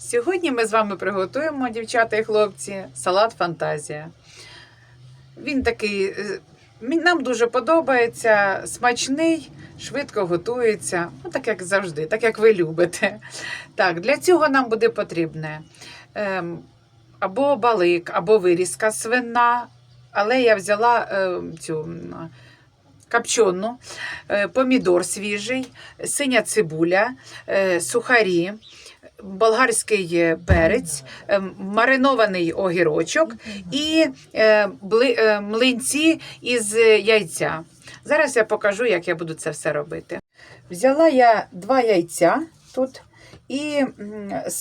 Сьогодні ми з вами приготуємо, дівчата і хлопці, салат Фантазія. Він такий, е, нам дуже подобається, смачний, швидко готується, ну, так як завжди, так як ви любите. Так, для цього нам буде потрібне ем, або балик, або вирізка свина, але я взяла ем, цю м, копчену, е, помідор свіжий, синя цибуля, е, сухарі болгарський перець, е, маринований огірочок і е, е, млинці із яйця. Зараз я покажу, як я буду це все робити. Взяла я два яйця тут і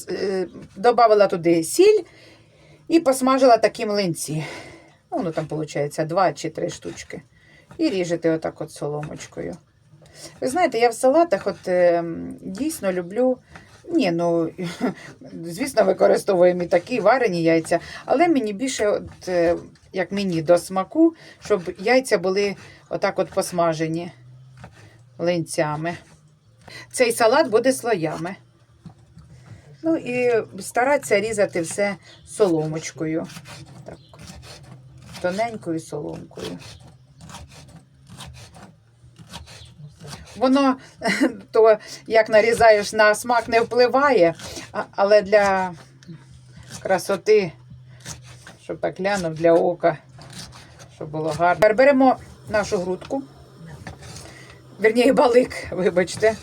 е, додавала туди сіль і посмажила такі млинці. Ну, там виходить два чи три штучки. І ріжете отак от соломочкою. Ви знаєте, я в салатах от, е, дійсно люблю ні, ну звісно, використовуємо і такі варені яйця, але мені більше, от, е, як мені до смаку, щоб яйця були отак от посмажені линцями. Цей салат буде слоями. Ну і старатися різати все соломочкою. Так, тоненькою соломкою. Воно то як нарізаєш на смак не впливає, але для красоти, щоб так глянув для ока, щоб було гарно. Тепер беремо нашу грудку. Вірніше, балик, вибачте.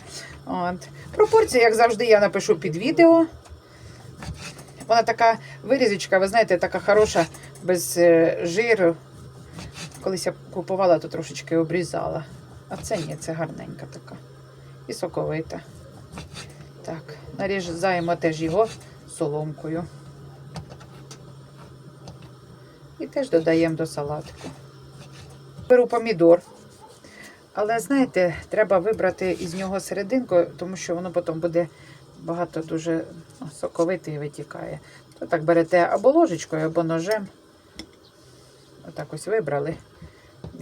От. Пропорції, як завжди, я напишу під відео. Вона така вирізочка, ви знаєте, така хороша, без е, жиру. Колись я купувала, то трошечки обрізала. А це ні, це гарненька така. І соковита. Так, нарізаємо теж його соломкою. І теж додаємо до салатку. Беру помідор. Але знаєте, треба вибрати із нього серединку, тому що воно потім буде багато дуже ну, соковите і витікає. То так берете або ложечкою, або ножем. Отак ось вибрали.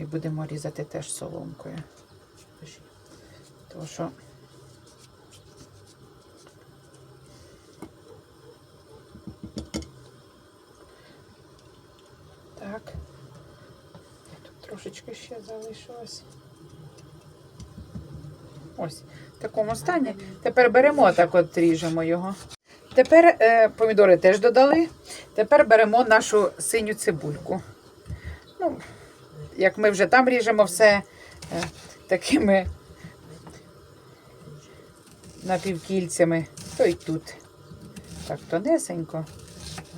І будемо різати теж соломкою. Тому що так. Тут трошечки ще залишилось. Ось, в такому стані. Тепер беремо так от ріжемо його. Тепер е, помідори теж додали. Тепер беремо нашу синю цибульку. Ну, як ми вже там ріжемо все е, такими напівкільцями, то й тут. Так тонесенько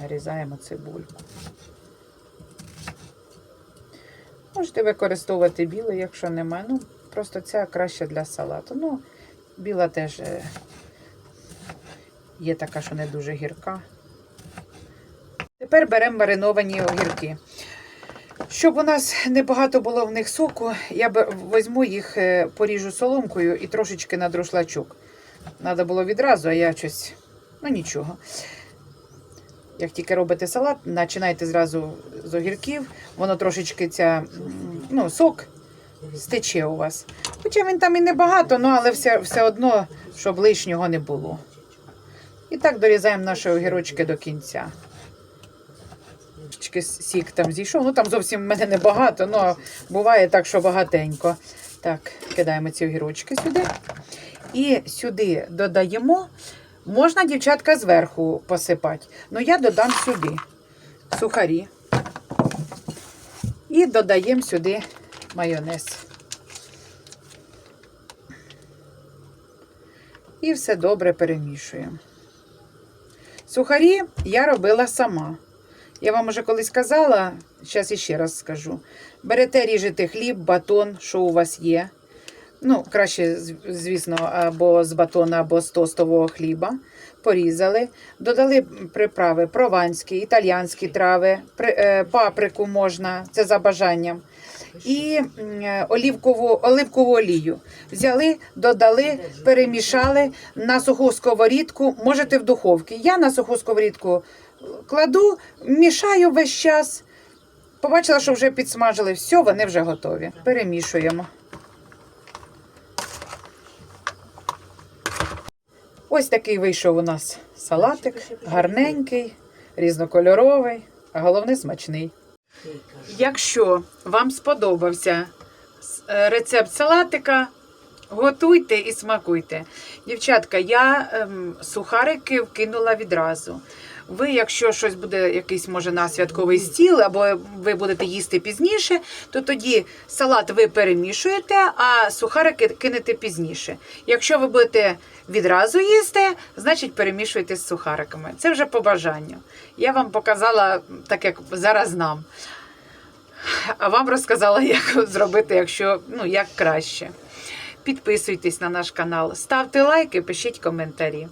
нарізаємо цибульку. Можете використовувати білий, якщо немає. Ну, просто ця краще для салату. Ну, біла теж е, є така, що не дуже гірка. Тепер беремо мариновані огірки. Щоб у нас небагато було в них соку, я б- візьму їх, е, поріжу соломкою і трошечки на друшлачок. Треба було відразу, а я щось, ну нічого. Як тільки робите салат, починайте зразу з огірків, воно трошечки ця, ну, сок стече у вас. Хоча він там і небагато, ну, але все, все одно, щоб лишнього не було. І так дорізаємо наші огірочки до кінця. Трошечки сік там зійшов. Ну там зовсім в мене небагато, ну буває так, що багатенько. Так, кидаємо ці огірочки сюди. І сюди додаємо. Можна, дівчатка, зверху посипати. Ну, я додам сюди сухарі. І додаємо сюди майонез. І все добре перемішуємо. Сухарі я робила сама. Я вам уже колись казала, зараз іще раз скажу. Берете, ріжете хліб, батон, що у вас є. Ну, краще, звісно, або з батона, або з тостового хліба. Порізали, додали приправи прованські, італіянські трави, е, паприку можна, це за бажанням. І олівкову, оливкову олію. Взяли, додали, перемішали на суху сковорідку, можете в духовці. Я на суху сковорідку кладу, мішаю весь час. Побачила, що вже підсмажили. Все, вони вже готові. Перемішуємо. Ось такий вийшов у нас Салатик гарненький, різнокольоровий, а головне смачний. Якщо вам сподобався е, рецепт салатика, готуйте і смакуйте. Дівчатка, я ем, сухарики вкинула відразу. Ви, якщо щось буде, якийсь може на святковий стіл, або ви будете їсти пізніше, то тоді салат ви перемішуєте, а сухарики кинете пізніше. Якщо ви будете відразу їсти, значить перемішуйте з сухариками. Це вже по бажанню. Я вам показала так, як зараз нам. А вам розказала, як зробити, якщо ну як краще. Підписуйтесь на наш канал, ставте лайки, пишіть коментарі.